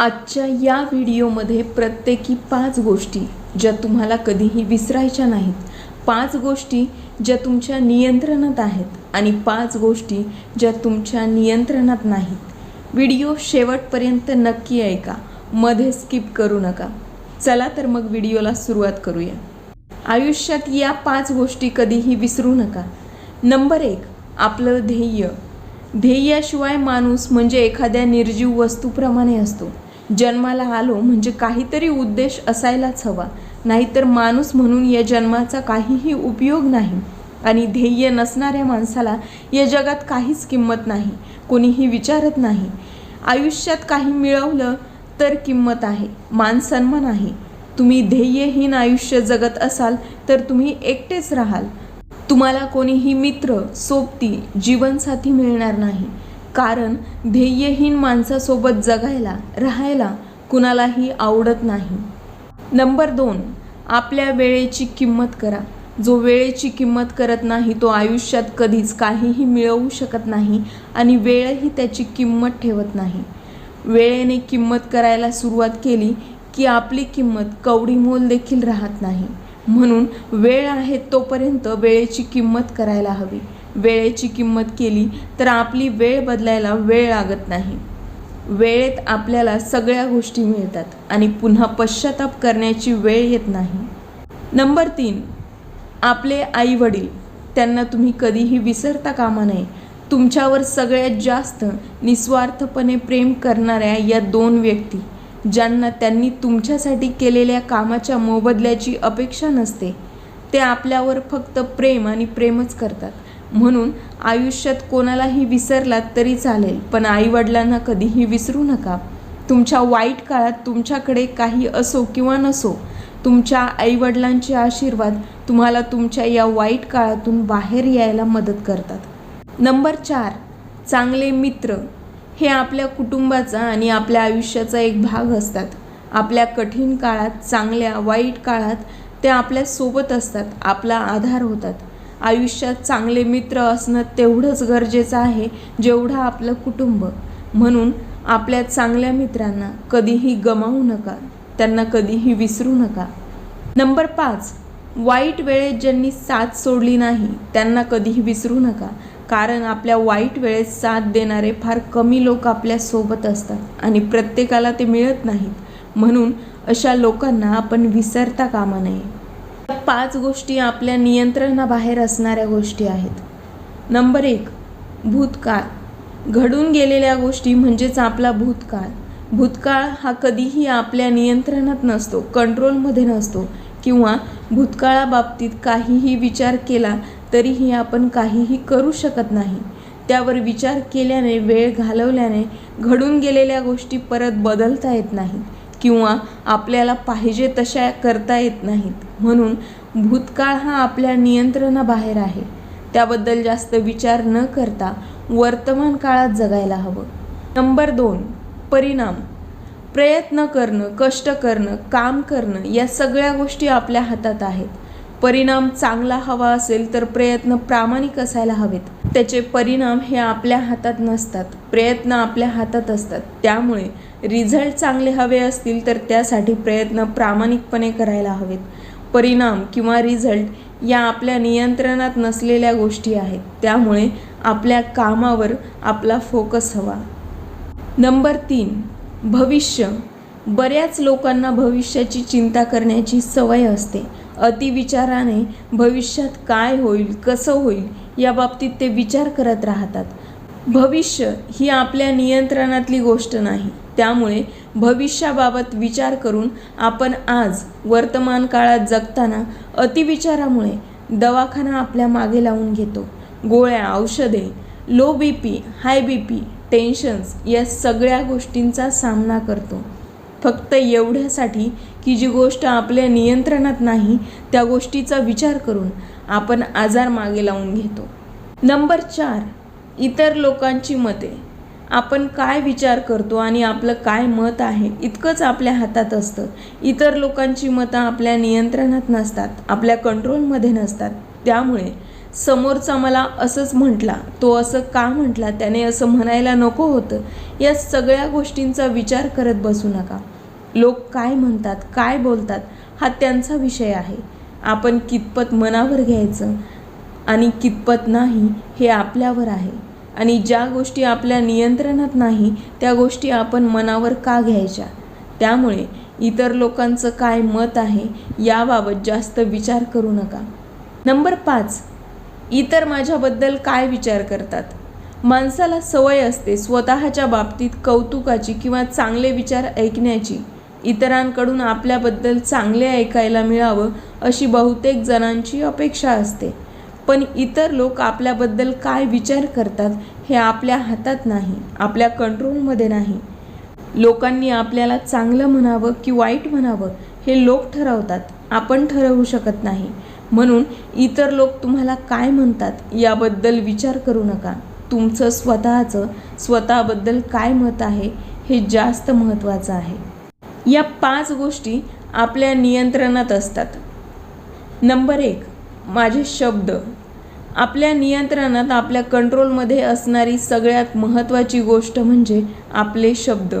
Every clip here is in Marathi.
आजच्या या व्हिडिओमध्ये प्रत्येकी पाच गोष्टी ज्या तुम्हाला कधीही विसरायच्या नाहीत. पाच गोष्टी ज्या तुमच्या नियंत्रणात आहेत आणि पाच गोष्टी ज्या तुमच्या नियंत्रणात नाहीत. व्हिडिओ शेवटपर्यंत नक्की ऐका. मध्ये स्किप करू नका. चला तर मग व्हिडिओला सुरुवात करूया. आयुष्यात या पाच गोष्टी कधीही विसरू नका. नंबर एक आपलं ध्येय. ध्येयाशिवाय माणूस म्हणजे एखाद्या निर्जीव वस्तूप्रमाणे असतो. जन्माला आलो म्हणजे काहीतरी उद्देश असायलाच हवा. नाहीतर माणूस म्हणून या जन्माचा काहीही उपयोग नाही. आणि ध्येय नसणाऱ्या माणसाला या जगात काहीच किंमत नाही. कोणीही विचारत नाही. आयुष्यात काही मिळवलं तर किंमत आहे. मानसन्मान आहे. तुम्ही ध्येयहीन आयुष्य जगत असाल तर तुम्ही एकटेच राहाल. तुम्हाला कोणीही मित्र सोबती जीवनसाथी मिळणार नाही. कारण ध्येयहीन माणसासोबत जगायला राहायला कुणालाही आवडत नाही. नंबर दोन आपल्या वेळेची किंमत करा. जो वेळेची किंमत करत नाही तो आयुष्यात कधीच काहीही मिळवू शकत नाही आणि वेळही त्याची किंमत ठेवत नाही. वेळेने किंमत करायला सुरुवात केली की आपली किंमत कवडी मोल देखील राहत नाही. म्हणून वेळ आहे तोपर्यंत वेळेची किंमत करायला हवी. वेळेची किंमत केली तर आपली वेळ बदलायला वेळ लागत नाही. वेळेत आपल्याला सगळ्या गोष्टी मिळतात आणि पुन्हा पश्चाताप करण्याची वेळ येत नाही. नंबर तीन आपले आई वडील त्यांना तुम्ही कधीही विसरता कामा नये. तुमच्यावर सगळ्यात जास्त निस्वार्थपणे प्रेम करणाऱ्या या दोन व्यक्ती ज्यांना त्यांनी तुमच्यासाठी केलेल्या कामाच्या मोबदल्याची अपेक्षा नसते ते आपल्यावर फक्त प्रेम आणि प्रेमच करतात. म्हणून आयुष्यात कोणालाही विसरलात तरी चालेल पण आईवडिलांना कधीही विसरू नका. तुमच्या वाईट काळात तुमच्याकडे काही असो किंवा नसो तुमच्या आईवडिलांचे आशीर्वाद तुम्हाला तुमच्या या वाईट काळातून बाहेर यायला मदत करतात. नंबर चार चांगले मित्र. हे आपल्या कुटुंबाचा आणि आपल्या आयुष्याचा एक भाग असतात. आपल्या कठीण काळात चांगल्या वाईट काळात ते आपल्यासोबत असतात आपला आधार होतात. आयुष्यात चांगले मित्र असणं तेवढंच गरजेचं आहे जेवढं आपलं कुटुंब. म्हणून आपल्या चांगल्या मित्रांना कधीही गमावू नका त्यांना कधीही विसरू नका. नंबर पाच वाईट वेळेत ज्यांनी साथ सोडली नाही त्यांना कधीही विसरू नका कारण आपल्या वाईट वेळेत साथ देणारे फार कमी लोक आपल्यासोबत असतात आणि प्रत्येकाला ते मिळत नाहीत. म्हणून अशा लोकांना आपण विसरता कामा नये. पाच गोष्टी आपल्या नियंत्रणाबाहेर असणाऱ्या गोष्टी आहेत. नंबर एक भूतकाळ. घडून गेलेल्या गोष्टी म्हणजेच आपला भूतकाळ. भूतकाळ हा कधीही आपल्या नियंत्रणात नसतो कंट्रोलमध्ये नसतो किंवा भूतकाळाबाबतीत काहीही विचार केला तरीही आपण काहीही करू शकत नाही. त्यावर विचार केल्याने वेळ घालवल्याने घडून गेलेल्या गोष्टी परत बदलता येत नाहीत किंवा आपल्याला पाहिजे तशा करता येत नाहीत. म्हणून भूतकाळ हा आपल्या नियंत्रणाबाहेर आहे. त्याबद्दल जास्त विचार न करता वर्तमान काळात जगायला हवं. नंबर दोन परिणाम. प्रयत्न करणं कष्ट करणं काम करणं या सगळ्या गोष्टी आपल्या हातात आहेत. परिणाम चांगला हवा असेल तर प्रयत्न प्रामाणिक असायला हवेत. त्याचे परिणाम हे आपल्या हातात नसतात. प्रयत्न आपल्या हातात असतात. त्यामुळे रिझल्ट चांगले हवे असतील तर त्यासाठी प्रयत्न प्रामाणिकपणे करायला हवेत. परिणाम किंवा रिझल्ट या आपल्या नियंत्रणात नसलेल्या गोष्टी आहेत. त्यामुळे आपल्या कामावर आपला फोकस हवा. नंबर तीन भविष्य. बऱ्याच लोकांना भविष्याची चिंता करण्याची सवय असते. अतिविचाराने भविष्यात काय होईल कसं होईल या बाबतीत ते विचार करत राहतात. भविष्य ही आपल्या नियंत्रणातली गोष्ट नाही. त्यामुळे भविष्याबाबत विचार करून आपण आज वर्तमान काळात जगताना अतिविचारामुळे दवाखाना आपल्या मागे लावून घेतो. गोळ्या औषधे low B P high B P tensions या सगळ्या गोष्टींचा सामना करतो. फक्त एवढ्यासाठी की जी गोष्ट आपल्या नियंत्रणात नाही त्या गोष्टीचा विचार करून आपण आजार मागे लावून घेतो. नंबर चार इतर लोकांची मते. आपण काय विचार करतो आणि आपलं काय मत आहे इतकंच आपल्या हातात असतं. इतर लोकांची मतं आपल्या नियंत्रणात नसतात आपल्या कंट्रोलमध्ये नसतात. त्यामुळे समोरचा मला असंच म्हटला तो असं का म्हटला त्याने असं म्हणायला नको होतं या सगळ्या गोष्टींचा विचार करत बसू नका. लोक काय म्हणतात काय बोलतात हा त्यांचा विषय आहे. आपण कितपत मनावर घ्यायचं आणि कितपत नाही हे आपल्यावर आहे. आणि ज्या गोष्टी आपल्या नियंत्रणात नाही त्या गोष्टी आपण मनावर का घ्यायच्या? त्यामुळे इतर लोकांचं काय मत आहे याबाबत जास्त विचार करू नका. नंबर पाच इतर माझ्याबद्दल काय विचार करतात? माणसाला सवय असते स्वतःच्या बाबतीत कौतुकाची किंवा चांगले विचार ऐकण्याची. इतरांकडून आपल्याबद्दल चांगले ऐकायला मिळावं अशी बहुतेक जणांची अपेक्षा असते. पण इतर लोक आपल्याबद्दल काय विचार करतात हे आपल्या हातात नाही आपल्या कंट्रोलमध्ये नाही. लोकांनी आपल्याला चांगलं म्हणावं की वाईट म्हणावं हे लोक ठरवतात आपण ठरवू शकत नाही. म्हणून इतर लोक तुम्हाला काय म्हणतात याबद्दल विचार करू नका. तुमचं स्वतःचं स्वतःबद्दल काय मत आहे हे जास्त महत्त्वाचं आहे. या पाच गोष्टी आपल्या नियंत्रणात असतात. नंबर एक माझे शब्द आपल्या नियंत्रणात आपल्या कंट्रोलमध्ये असणारी सगळ्यात महत्त्वाची गोष्ट म्हणजे आपले शब्द.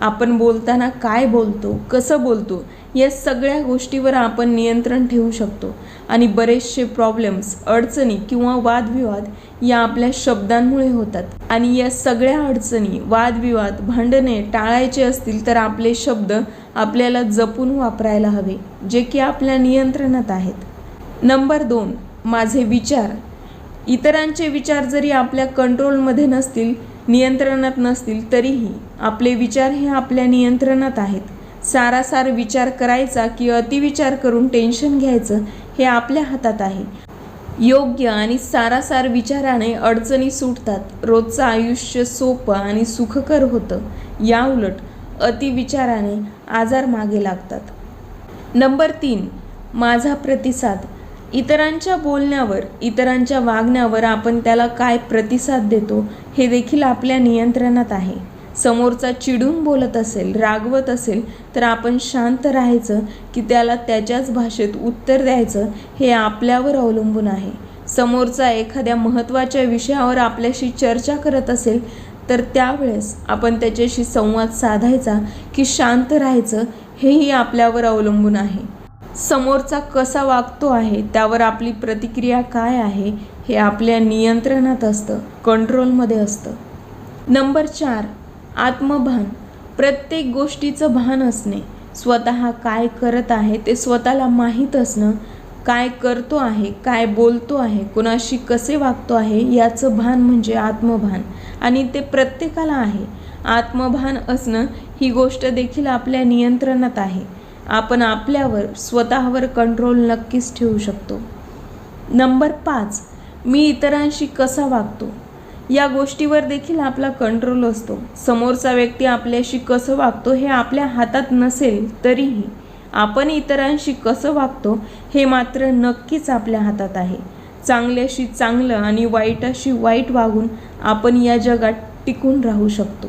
आपण बोलताना काय बोलतो कसं बोलतो या सगळ्या गोष्टीवर आपण नियंत्रण ठेवू शकतो. आणि बरेचसे प्रॉब्लेम्स अडचणी किंवा वादविवाद या आपल्या शब्दांमुळे होतात. आणि या सगळ्या अडचणी वादविवाद भांडणे टाळायचे असतील तर आपले शब्द आपल्याला जपून वापरायला हवे जे की आपल्या नियंत्रणात आहेत. नंबर दोन माझे विचार. इतरांचे विचार जरी आपल्या कंट्रोलमध्ये नसतील नियंत्रणात नसतील तरीही आपले विचार हे आपल्या नियंत्रणात आहेत. सारासार विचार करायचा की अतिविचार करून टेन्शन घ्यायचं हे आपल्या हातात आहे. योग्य आणि सारासार विचाराने अडचणी सुटतात. रोजचं आयुष्य सोपं आणि सुखकर होतं. याउलट अतिविचाराने आजार मागे लागतात. नंबर तीन माझा प्रतिसाद. इतरांच्या बोलण्यावर इतरांच्या वागण्यावर आपण त्याला काय प्रतिसाद देतो हे देखील आपल्या नियंत्रणात आहे. समोरचा चिडून बोलत असेल रागवत असेल तर आपण शांत राहायचं की त्याला त्याच्याच भाषेत उत्तर द्यायचं हे आपल्यावर अवलंबून आहे. समोरचा एखाद्या महत्त्वाच्या विषयावर आपल्याशी चर्चा करत असेल तर त्यावेळेस आपण त्याच्याशी संवाद साधायचा की शांत राहायचं हेही आपल्यावर अवलंबून आहे. समोरचा कसा वागतो आहे त्यावर आपली प्रतिक्रिया काय आहे हे आपल्या नियंत्रणात असतं कंट्रोलमध्ये असतं. नंबर चार आत्मभान. प्रत्येक गोष्टीचं भान असणे. स्वतः काय करत आहे ते स्वतःला माहीत असणं. काय करतो आहे काय बोलतो आहे कुणाशी कसे वागतो आहे याचं भान म्हणजे आत्मभान. आणि ते प्रत्येकाला आहे. आत्मभान असणं ही गोष्ट देखील आपल्या नियंत्रणात आहे. आपण आपल्यावर स्वतःवर कंट्रोल नक्कीच ठेवू शकतो. नंबर पाच मी इतरांशी कसा वागतो? या गोष्टीवर देखील आपला कंट्रोल असतो. समोरचा व्यक्ती आपल्याशी कसं वागतो हे आपल्या हातात नसेल तरीही आपण इतरांशी कसं वागतो हे मात्र नक्कीच आपल्या हातात आहे. चांगल्याशी चांगलं आणि वाईटाशी वाईट वागून आपण या जगात टिकून राहू शकतो.